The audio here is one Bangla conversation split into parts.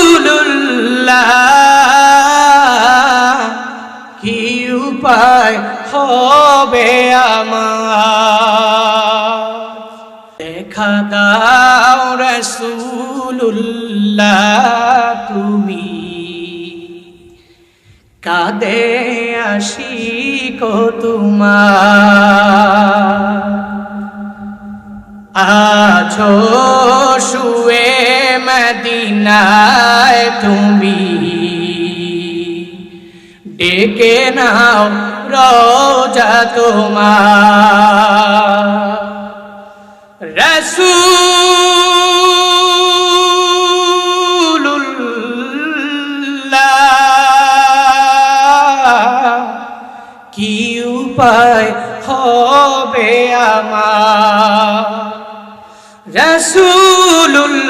রসুল্লাহ কি উপায় হবে আমার? দেখা দাও রসুল্লাহ তুমি কাদে আসি কো তোমার। আছো শুয়ে মদিনায় তুমি ডেকে নাও রোজা তোমার। রসুল্লাহ কি উপায় হবে আমার? রসুল্লাহ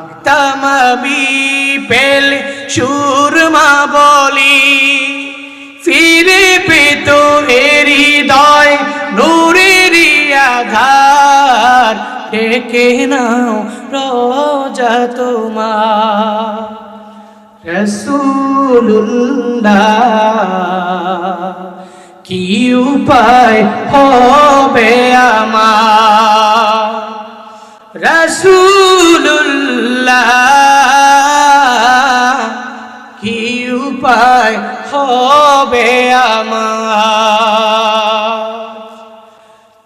আমি পেল সুরমা বলি। ফিরে পেত হৃদয় নূরেরই আধার ডেকে নাও রোজা তোমার। রসুল্লাহ কি উপায় হবে আমার? রসুল্লাহ হবে আমার।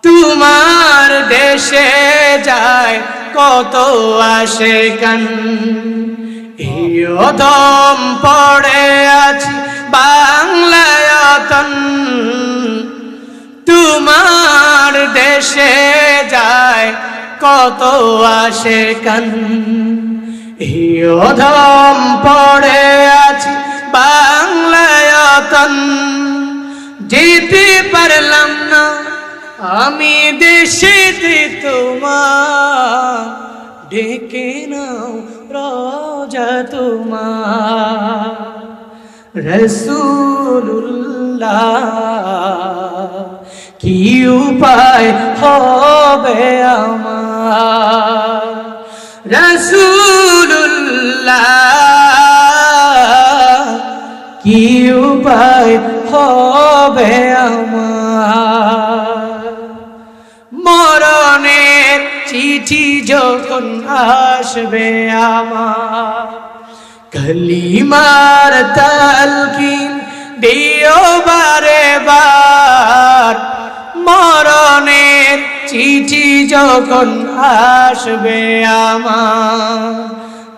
তোমার দেশে যায় কত আসে কান ইয়দম পড়ে আছি বাংলায়তন তোমার দেশে যায় কত আসে কান ইয়দম পড়ে বাংলায়তন যেতে পারলাম না। আমি দেশেতে তোমার, ডেকে নাও রোজা তোমার। রসুল্লাহ কি উপায় হবে আমার? কি উপায় হবে আমার? মরণের চিঠি যখন আসবে আমার, কলিমার তালকিন দিও বারে বার। মরণের চিঠি যখন আসবে আমার,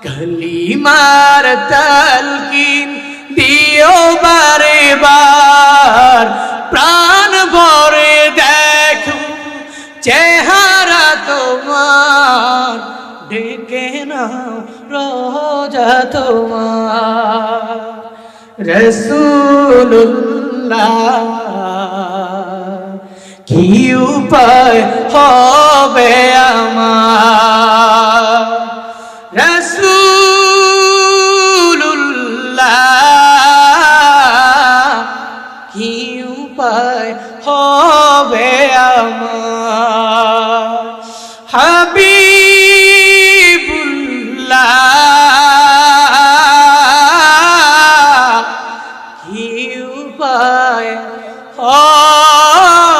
কলিমার তালকিন দিও বারে বার প্রাণ ভরে দেখো চেহারা তোমার। ডেকে নাও রোজা তোমার। রসুল্লাহ কি উপায় হবে হাবিবুল্লাহ কি উপায় হবে